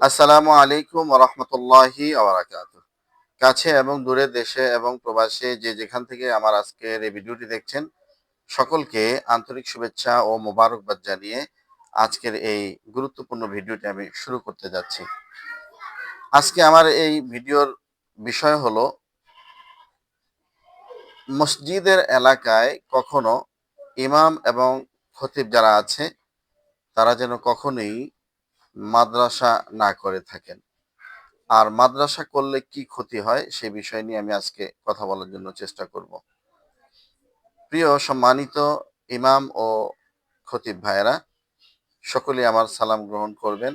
আসসালামু আলাইকুম রহমতুল্লাহি কাছে এবং দূরে দেশে এবং প্রবাসে যে যেখান থেকে আমার আজকের এই ভিডিওটি দেখছেন, সকলকে আন্তরিক শুভেচ্ছা ও মোবারকবাদ জানিয়ে আজকের এই গুরুত্বপূর্ণ ভিডিওটি আমি শুরু করতে যাচ্ছি। আজকে আমার এই ভিডিওর বিষয় হলো, মসজিদের এলাকায় কখনো ইমাম এবং খতিব যারা আছে, তারা যেন কখনোই মাদ্রাসা না করে থাকেন। আর মাদ্রাসা করলে কি ক্ষতি হয় সে বিষয় নিয়ে আমি আজকে কথা বলার জন্য চেষ্টা করব। প্রিয় সম্মানিত ইমাম ও খতিব ভাইয়েরা সকলে আমার সালাম গ্রহণ করবেন।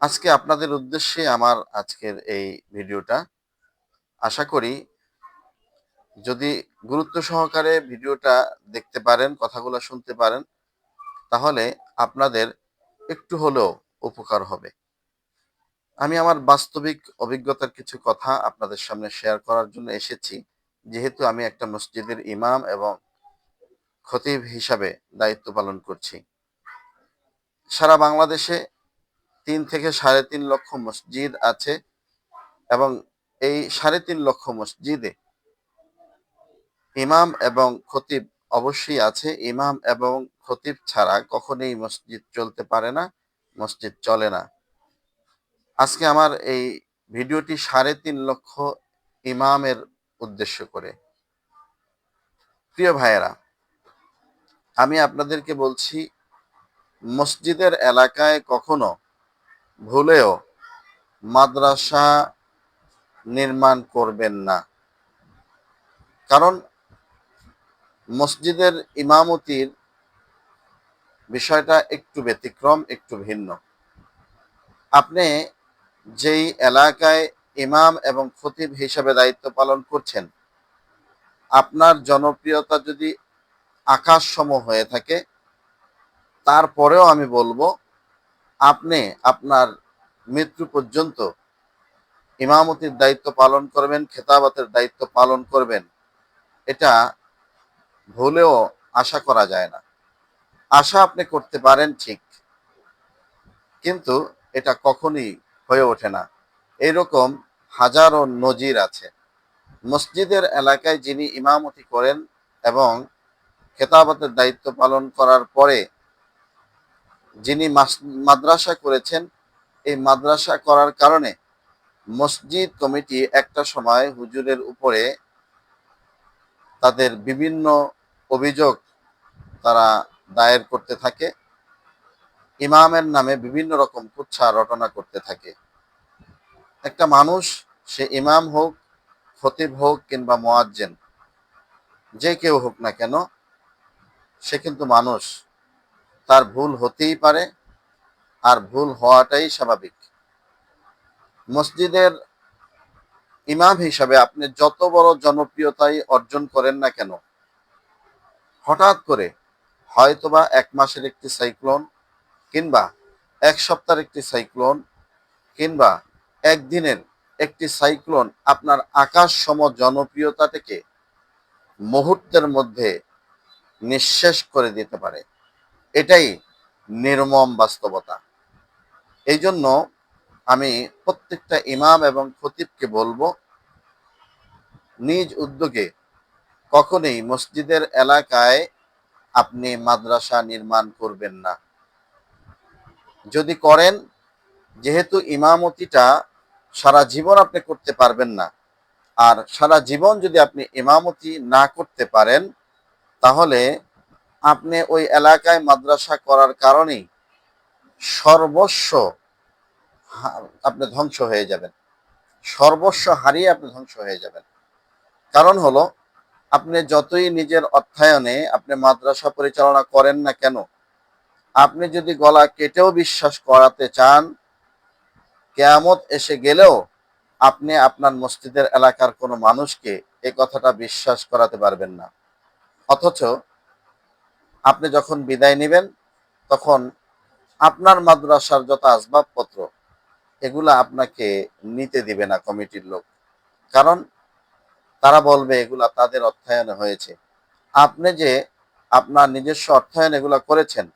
আজকে আপনাদের উদ্দেশ্যে আমার আজকের এই ভিডিওটা। আশা করি যদি গুরুত্ব সহকারে ভিডিওটা দেখতে পারেন, কথাগুলো শুনতে পারেন, তাহলে আপনাদের একটু হলেও উপকার হবে। আমি আমার বাস্তবিক অভিজ্ঞতার কিছু কথা আপনাদের সামনে শেয়ার করার জন্য এসেছি। যেহেতু আমি একটা মসজিদের ইমাম এবং খতিব হিসাবে দায়িত্ব পালন করছি। সারা বাংলাদেশে তিন থেকে সাড়ে তিন লক্ষ মসজিদ আছে এবং এই সাড়ে তিন লক্ষ মসজিদে ইমাম এবং খতিব অবশ্যই আছে। ইমাম এবং খতিব ছাড়া কখনোই মসজিদ চলতে পারে না, মসজিদ চলে না। আজকে আমার এই ভিডিওটি সাড়ে তিন লক্ষ ইমামের উদ্দেশ্য করে। প্রিয় ভাইয়েরা, আমি আপনাদেরকে বলছি, মসজিদের এলাকায় কখনো ভুলেও মাদ্রাসা নির্মাণ করবেন না। কারণ মসজিদের ইমামতির বিষয়টা একটু ব্যতিক্রম, একটু ভিন্ন। আপনি যেই এলাকায় ইমাম এবং খতিব হিসাবে দায়িত্ব পালন করছেন, আপনার জনপ্রিয়তা যদি আকাশ সম হয়ে থাকে, তারপরেও আমি বলব, আপনি আপনার মৃত্যু পর্যন্ত ইমামতির দায়িত্ব পালন করবেন, খেতাবাতের দায়িত্ব পালন করবেন। এটা ভুলেও আশা করা যায় না। আশা আপনি করতে পারেন ঠিক, কিন্তু এটা কখনই হয়ে ওঠে না। এরকম হাজারো নজির আছে। মসজিদের এলাকায় যিনি ইমামতি করেন এবং খেতাবতের দায়িত্ব পালন করার পরে যিনি মাদ্রাসা করেছেন, এই মাদ্রাসা করার কারণে মসজিদ কমিটি একটা সময় হুজুরের উপরে তাদের বিভিন্ন অভিযোগ তারা দায়ের করতে থাকে। ইমামের নামে বিভিন্ন রকম কুচ্ছা রটনা করতে থাকে। একটা মানুষ, সে ইমাম হোক, খতিব হোক কিংবা মোয়াজ্জেন, যে কেউ হোক না কেন, সে কিন্তু মানুষ। তার ভুল হতেই পারে, আর ভুল হওয়াটাই স্বাভাবিক। মসজিদের ইমাম হিসাবে আপনি যত বড় জনপ্রিয়তাই অর্জন করেন না কেন হঠাৎ করে হয়তোবা এক মাসের একটি সাইক্লোন কিংবা এক সপ্তাহের একটি সাইক্লোন কিংবা একদিনের একটি সাইক্লোন আপনার আকাশ সম জনপ্রিয়তাটাকে মুহূর্তের মধ্যে নিঃশেষ করে দিতে পারে। এটাই নির্মম বাস্তবতা। এই জন্য আমি প্রত্যেকটা ইমাম এবং খতিবকে বলব, নিজ উদ্যোগে কখনোই মসজিদের এলাকায় আপনি মাদ্রাসা নির্মাণ করবেন না। যদি করেন, যেহেতু ইমামতিটা সারা জীবন আপনি করতে পারবেন না, আর সারা জীবন যদি আপনি ইমামতি না করতে পারেন, তাহলে আপনি ওই এলাকায় মাদ্রাসা করার কারণেই সর্বস্ব আপনি ধ্বংস হয়ে যাবেন। সর্বস্ব হারিয়ে আপনি ধ্বংস হয়ে যাবেন। কারণ হলো আপনি যতই নিজের অর্থায়নে আপনি মাদ্রাসা পরিচালনা করেন না কেন, আপনি যদি গলা কেটেও বিশ্বাস করাতে চান, কেয়ামত এসে গেলেও আপনি আপনার মসজিদের এলাকার কোনো মানুষকে এ কথাটা বিশ্বাস করাতে পারবেন না। অথচ আপনি যখন বিদায় নেবেন, তখন আপনার মাদ্রাসার যত আসবাবপত্র, এগুলা আপনাকে নিতে দিবে না কমিটির লোক। কারণ তারা বলবে, এগুলা তাদের অর্থায়নে হয়েছে। আপনি যে আপনার নিজস্ব অর্থায়ন এগুলা করেছেন,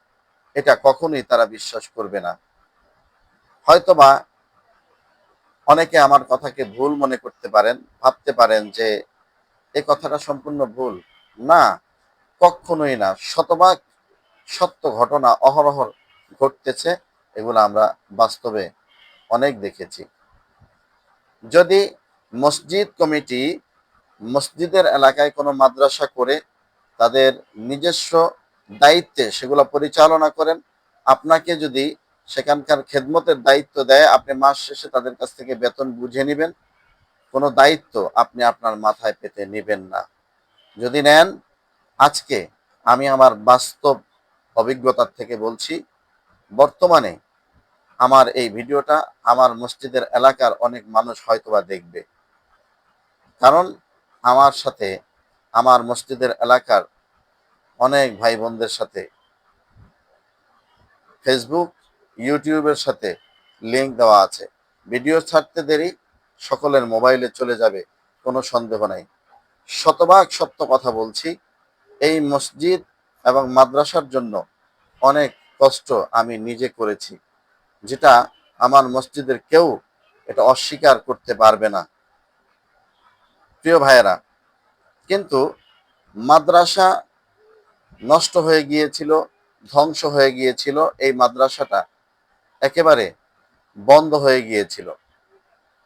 এটা কখনোই তারা বিশ্বাস করবে না। হয়তোবা অনেকে আমার কথাকে ভুল মনে করতে পারেন, ভাবতে পারেন যে এই কথাটা সম্পূর্ণ ভুল। না, কখনোই না। শতভাগ সত্য ঘটনা অহরহ ঘটতেছে, এগুলো আমরা বাস্তবে অনেক দেখেছি। যদি মসজিদ কমিটি মসজিদের এলাকায় কোনো মাদ্রাসা করে তাদের নিজস্ব দায়িত্বে সেগুলো পরিচালনা করেন, আপনাকে যদি সেখানকার খেদমতের দায়িত্ব দেয়, আপনি মাস শেষে তাদের কাছ থেকে বেতন বুঝে নেবেন। কোনো দায়িত্ব আপনি আপনার মাথায় পেতে নেবেন না। যদি নেন, আজকে আমি আমার বাস্তব অভিজ্ঞতার থেকে বলছি, বর্তমানে আমার এই ভিডিওটা আমার মসজিদের এলাকার অনেক মানুষ হয়তোবা দেখবে। কারণ আমার সাথে, আমার মসজিদের এলাকার অনেক ভাই বোনদের সাথে। ফেসবুক ইউটিউবের সাথে লিঙ্ক দেওয়া আছে। ভিডিও ছাড়তে দেরি, সকলের মোবাইলে চলে যাবে, কোনো সন্দেহ নাই। শতভাগ সত্য কথা বলছি, এই মসজিদ এবং মাদ্রাসার জন্য অনেক কষ্ট আমি নিজে করেছি, যেটা আমার মসজিদের কেউ এটা অস্বীকার করতে পারবে না। প্রিয় ভাইয়েরা, কিন্তু মাদ্রাসা নষ্ট হয়ে গিয়েছিল, ধ্বংস হয়ে গিয়েছিল, এই মাদ্রাসাটা একেবারে বন্ধ হয়ে গিয়েছিল।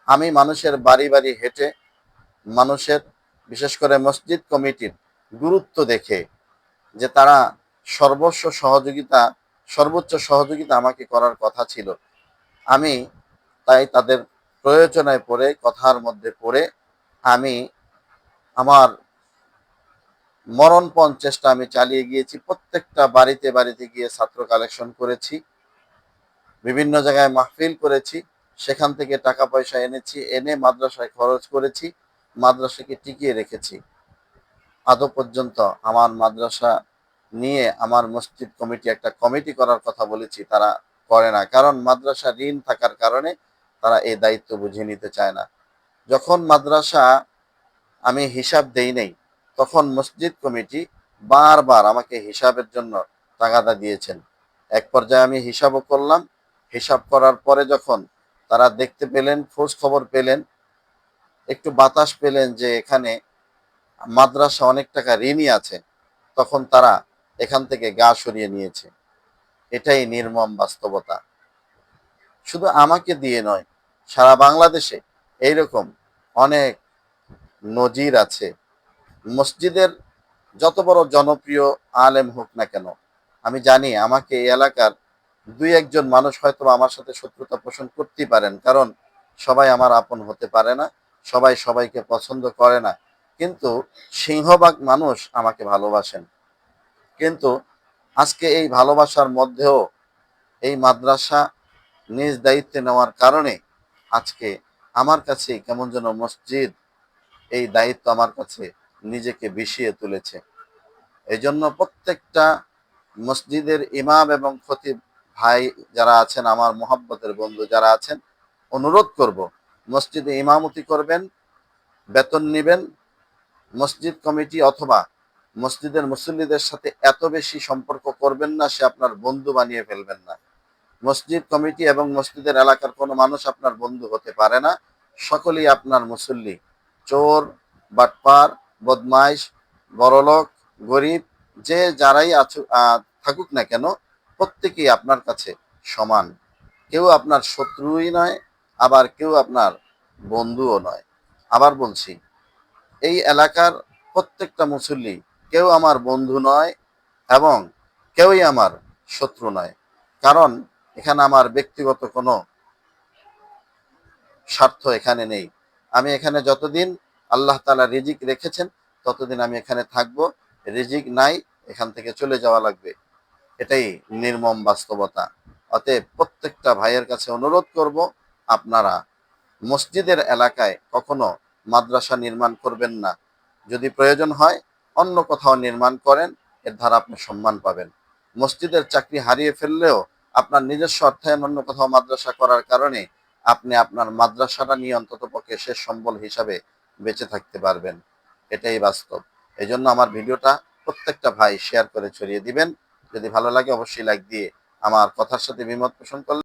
আমি মানুষের বাড়ি বাড়ি হেঁটে, মানুষের বিশেষ করে মসজিদ কমিটির গুরুত্ব দেখে যে তারা সর্বস্ব সহযোগিতা, সর্বোচ্চ সহযোগিতা আমাকে করার কথা ছিল। আমি তাই তাদের প্রয়োজনায় পড়ে, কথার মধ্যে পড়ে আমি আমার মরণপণ চেষ্টা আমি চালিয়ে গিয়েছি। প্রত্যেকটা বাড়িতে বাড়িতে গিয়ে ছাত্র কালেকশন করেছি। বিভিন্ন জায়গায় মাহফিল করেছি। সেখান থেকে টাকা পয়সা এনেছি, এনে মাদ্রাসায় খরচ করেছি, মাদ্রাসাকে টিকিয়ে রেখেছি। আদৌ পর্যন্ত আমার মাদ্রাসা নিয়ে আমার মসজিদ কমিটি একটা কমিটি করার কথা বলেছি তারা করে না। কারণ মাদ্রাসা ঋণ থাকার কারণে তারা এই দায়িত্ব বুঝিয়ে নিতে চায় না। যখন মাদ্রাসা আমি হিসাব দেই নেই, তখন মসজিদ কমিটি বারবার আমাকে হিসাবের জন্য তাগাদা দিয়েছেন। এক পর্যায়ে আমি হিসাবও করলাম। হিসাব করার পরে যখন তারা দেখতে পেলেন, খোঁজ খবর পেলেন, একটু বাতাস পেলেন যে এখানে মাদ্রাসা অনেক টাকা ঋণই আছে, তখন তারা এখান থেকে গা সরিয়ে নিয়েছে। এটাই নির্মম বাস্তবতা। শুধু আমাকে দিয়ে নয়, সারা বাংলাদেশে এইরকম অনেক নজির আছে। মসজিদের যত বড় জনপ্রিয় আলেম হোক না কেন, আমি জানি আমাকে এই এলাকার দুই একজন মানুষ হয়তো আমার সাথে শত্রুতা পোষণ করতেই পারেন, কারণ সবাই আমার আপন হতে পারে না, সবাই সবাইকে পছন্দ করে না। কিন্তু সিংহভাগ মানুষ আমাকে ভালোবাসেন। কিন্তু আজকে এই ভালোবাসার মধ্যেও এই মাদ্রাসা নিজ দায়িত্বে নেওয়ার কারণে আজকে আমার কাছে কেমন যেন মসজিদ এই দায়িত্ব আমার কাছে নিজেকে বিষিয়ে তুলেছে। এই জন্য প্রত্যেকটা মসজিদের ইমাম এবং খতিব ভাই যারা আছেন, আমার মোহাব্বতের বন্ধু যারা আছেন, অনুরোধ করব, মসজিদে ইমামতি করবেন, বেতন নেবেন, মসজিদ কমিটি অথবা মসজিদের মুসল্লিদের সাথে এত বেশি সম্পর্ক করবেন না, সে আপনার বন্ধু বানিয়ে ফেলবেন না। মসজিদ কমিটি এবং মসজিদের এলাকার কোনো মানুষ আপনার বন্ধু হতে পারে না। সকলেই আপনার মুসল্লি। চোর, বাটপার, বদমাইশ, বড়লোক, গরিব, যে যারাই আছু থাকুক না কেন, প্রত্যেকেই আপনার কাছে সমান। কেউ আপনার শত্রুই নয়, আবার কেউ আপনার বন্ধুও নয়। আবার বলছি, এই এলাকার প্রত্যেকটা মুসল্লি কেউ আমার বন্ধু নয় এবং কেউই আমার শত্রু নয়। কারণ এখানে আমার ব্যক্তিগত কোনো স্বার্থ এখানে নেই। আমি এখানে যতদিন আল্লাহ তালা রিজিক রেখেছেন, ততদিন আমি এখানে থাকব। রিজিক নাই, এখান থেকে চলে যাওয়া লাগবে। এটাই নির্মম বাস্তবতা। অতএব প্রত্যেকটা ভাইয়ের কাছে অনুরোধ করব, আপনারা মসজিদের এলাকায় কখনো মাদ্রাসা নির্মাণ করবেন না। যদি প্রয়োজন হয়, অন্য কোথাও নির্মাণ করেন, এর দ্বারা আপনি সম্মান পাবেন। মসজিদের চাকরি হারিয়ে ফেললেও আপনার নিজস্ব অর্থায়ন অন্য কোথাও মাদ্রাসা করার কারণে আপনি আপনার মাদ্রাসাটা নিয়ে অন্তত পক্ষে শেষ সম্বল হিসাবে বেঁচে থাকতে পারবেন। এটাই বাস্তব। এই জন্য আমার ভিডিওটা প্রত্যেকটা ভাই শেয়ার করে ছড়িয়ে দিবেন। যদি ভালো লাগে অবশ্যই লাইক দিয়ে আমার কথার সাথে বিমত পোষণ করলে